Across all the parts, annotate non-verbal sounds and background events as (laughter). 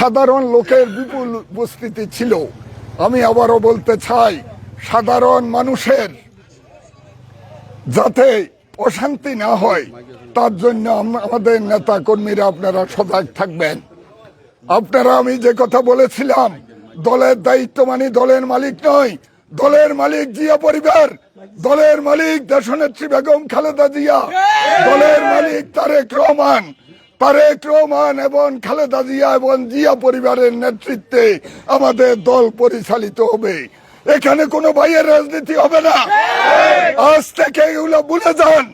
সাধারণ লোকের বিপুল উপস্থিতি ছিল। আমি আবারও বলতে চাই, সাধারণ মানুষের যাতে অশান্তি না হয়, তার জন্য আমাদের নেতা কর্মীরা আপনারা সজাগ থাকবেন। আপনারা আমি যে কথা বলেছিলাম, দলের দায়িত্ব মানে দলের মালিক নয়, দলের মালিক জিয়া পরিবার, দলের মালিক দেশনেত্রী বেগম খালেদা জিয়া, দলের মালিক তারেক রহমান তারেক রহমান এবং খালেদা জিয়া এবং জিয়া পরিবারের নেতৃত্বে আমাদের দল পরিচালিত হবে। এখানে কোনো ভাইয়ের রাজনীতি হবে না। আজ থেকে এগুলো ভুলে যান।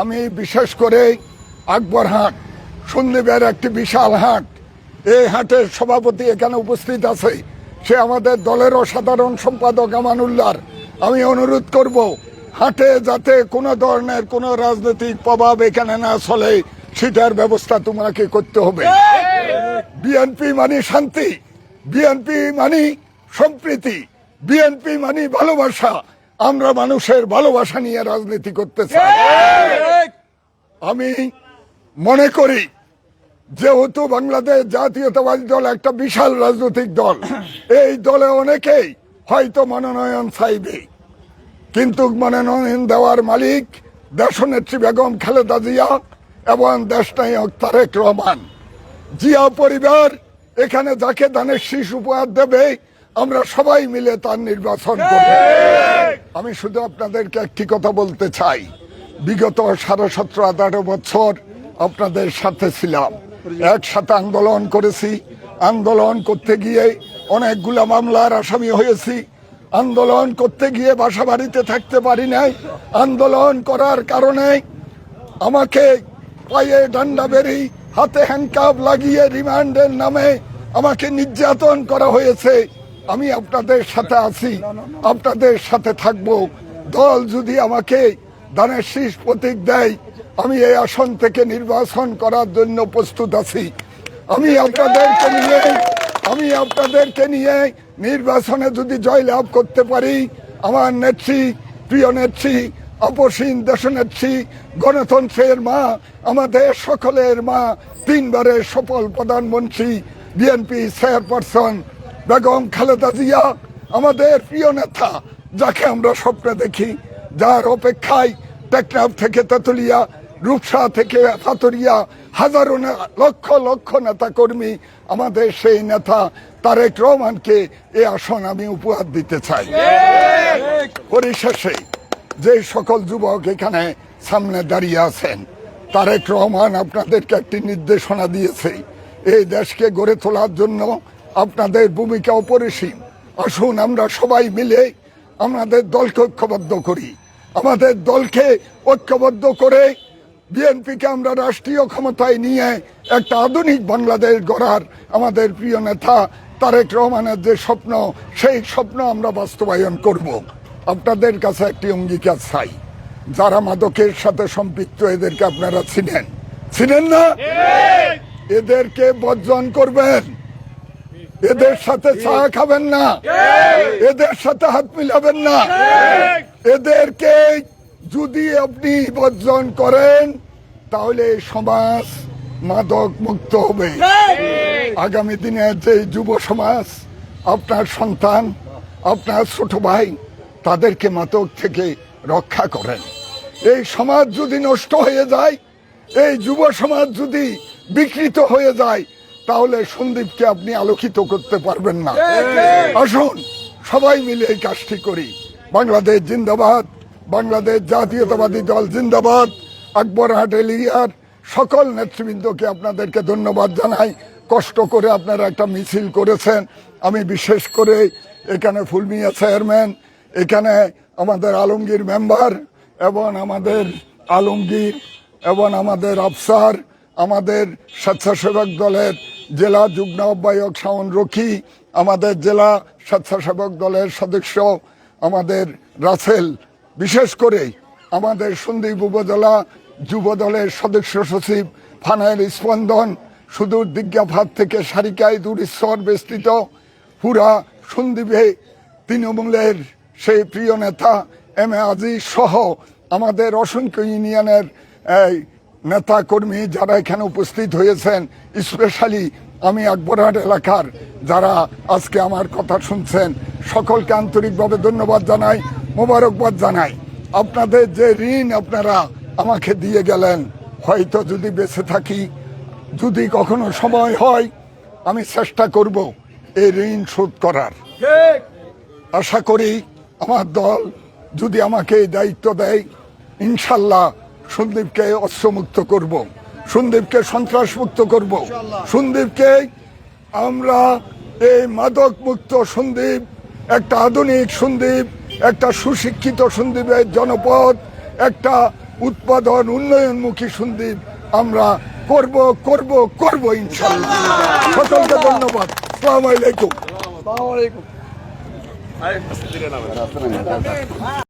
আমি বিশেষ করে আকবর হাট সন্দীপের একটি বিশাল হাট। এই হাটের সভাপতি এখানে উপস্থিত আছে। সে আমাদের দলেরও সাধারণ সম্পাদক আমানুল্লাহর। আমি অনুরোধ করব, হাটে যাতে কোনো ধরনের কোনো রাজনৈতিক প্রভাব এখানে না চলে, সেটার ব্যবস্থা তোমাকে করতে হবে? বিএনপি মানে শান্তি, বিএনপি মানে সম্প্রীতি, বিএনপি মানে ভালোবাসা। আমরা মানুষের ভালোবাসা নিয়ে রাজনীতি করতে চাই। আমি মনে করি যেহেতু বাংলাদেশ জাতীয়তাবাদী দল একটা বিশাল রাজনৈতিক দল (coughs) এই দলে অনেকেই হয়তো মনোনয়ন চাইবে। কিন্তু মনোনয়ন দেওয়ার মালিক দেশনেত্রী বেগম খালেদা জিয়া এবং দেশ দেশনায়ক তারেক রহমান। জিয়া পরিবার এখানে যাকে দানের শীষ উপহার দেবে আমরা সবাই মিলে তার নির্বাচন করব। আমি শুধু আপনাদেরকে একটি কথা বলতে চাই। বিগত সাড়ে সতেরো আঠারো বছর আপনাদের সাথে ছিলাম। একসাথে আন্দোলন করেছি। আন্দোলন করতে গিয়ে অনেকগুলা মামলার আসামি হয়েছি। আন্দোলন করতে গিয়ে বাসা বাড়িতে থাকতে পারি নাই। আন্দোলন করার কারণে আমাকে পায়ে ডান্ডা বেরি, হাতে হ্যান্ডকাপ লাগিয়ে রিমান্ডের নামে আমাকে নির্যাতন করা হয়েছে। আমি আপনাদের সাথে আছি, আপনাদের সাথে থাকব। দল যদি আমাকে দানের শীষ প্রতীক দেয়। আমি এই আসন থেকে নির্বাচন করার জন্য প্রস্তুত আছি। আমি আপনাদেরকে নিয়ে, আমি আপনাদেরকে নিয়ে নির্বাচনে যদি জয়লাভ করতে পারি, আমার নেত্রী, প্রিয় নেত্রী, অপসীন দেশনেত্রী, গণতন্ত্রের মা, আমাদের সকলের মা, তিনবারের সফল প্রধানমন্ত্রী বিএনপি চেয়ারপারসন বেগম খালেদা জিয়া, আমাদের প্রিয় নেতা, যাকে আমরা স্বপ্নে দেখি। যার অপেক্ষায় টেকনাফ থেকে তেতুলিয়া, রূপসা থেকে ফাতরিয়া, হাজারো লক্ষ লক্ষ নেতা কর্মী আমাদের সেই নেতা তারেক রহমানকে এ আসন আমি উপহার দিতে চাই। পরিশেষে যে সকল যুবক এখানে সামনে দাঁড়িয়ে আছেন, তারেক রহমান আপনাদেরকে একটি নির্দেশনা দিয়েছে, এই দেশকে গড়ে তোলার জন্য আপনাদের ভূমিকা অপরিসীম। আসুন আমরা সবাই মিলে আমাদের দলকে ঐক্যবদ্ধ করি। আমাদের দলকে ঐক্যবদ্ধ করে বিএনপিকে আমরা রাষ্ট্রীয় ক্ষমতায় নিয়ে একটা আধুনিক বাংলাদেশ গড়ার আমাদের প্রিয় নেতা তারেক রহমানের যে স্বপ্ন সেই স্বপ্ন আমরা বাস্তবায়ন করব। আপনাদের কাছে একটি অঙ্গীকার চাই। যারা মাদকের সাথে সম্পৃক্ত এদেরকে আপনারা চিনেন। চিনেন না? এদেরকে বর্জন করবেন। এদের সাথে চা খাবেন না। এদের সাথে হাত মিলাবেন না। এদেরকে যদি আপনি বর্জন করেন, তাহলে সমাজ মাদক মুক্ত হবে। আগামী দিনে যে যুব সমাজ, আপনার সন্তান, আপনার ছোট ভাই, তাদেরকে মাদক থেকে রক্ষা করেন। এই সমাজ যদি নষ্ট হয়ে যায়, এই যুব সমাজ যদি বিকৃত হয়ে যায়, তাহলে সন্দীপকে আপনি আলোকিত করতে পারবেন না। আসুন, সবাই মিলে এই কাজটি করি। বাংলাদেশ জিন্দাবাদ, বাংলাদেশ জাতীয়তাবাদী দল জিন্দাবাদ, আকবর হাট এলিয়ার সকল নেতৃবৃন্দকে আপনাদেরকে ধন্যবাদ জানাই। কষ্ট করে আপনারা একটা মিছিল করেছেন। আমি বিশেষ করে এখানে ফুলমিয়া চেয়ারম্যান, এখানে আমাদের আলমগীর মেম্বার এবং আমাদের আলমগীর এবং আমাদের আফসার, আমাদের স্বেচ্ছাসেবক দলের জেলা যুগ্ম আহ্বায়ক শাওন রকি, আমাদের জেলা স্বেচ্ছাসেবক দলের সদস্য আমাদের রাসেল, বিশেষ করে আমাদের সন্দীপ উপজেলা যুব দলের সদস্য সচিব ফানাইল স্পন্দন সুদূর দিজ্ঞাফাত থেকে সারিকায় দূর ঈশ্বর বেষ্টিত পুরা সন্দীপে তৃণমূলের সেই প্রিয় নেতা এম এ আজিজ সহ আমাদের অসংখ্য ইউনিয়নের নেতা কর্মী যারা এখানে উপস্থিত হয়েছেন, স্পেশালি আমি আকবরহাট এলাকার যারা আজকে আমার কথা শুনছেন সকলকে আন্তরিকভাবে ধন্যবাদ জানাই মোবারকবাদ জানাই। আপনাদের যে ঋণ আপনারা আমাকে দিয়ে গেলেন হয়তো যদি বেঁচে থাকি যদি কখনো সময় হয় আমি চেষ্টা করব এই ঋণ শোধ করার। আশা করি আমার দল যদি আমাকে এই দায়িত্ব দেয় ইনশাল্লাহ সন্দীপকে অস্ত্রমুক্ত করব সন্দীপকে সন্ত্রাসমুক্ত করব সন্দীপকে আমরা এই মাদক মুক্ত সন্দীপ একটা আধুনিক সন্দীপ একটা সুশিক্ষিত সন্দীপের জনপদ একটা উৎপাদন উন্নয়নমুখী সন্দীপ আমরা করব করব করব ইনশাল্লাহ সকলকে ধন্যবাদ। আসসালামু আলাইকুম।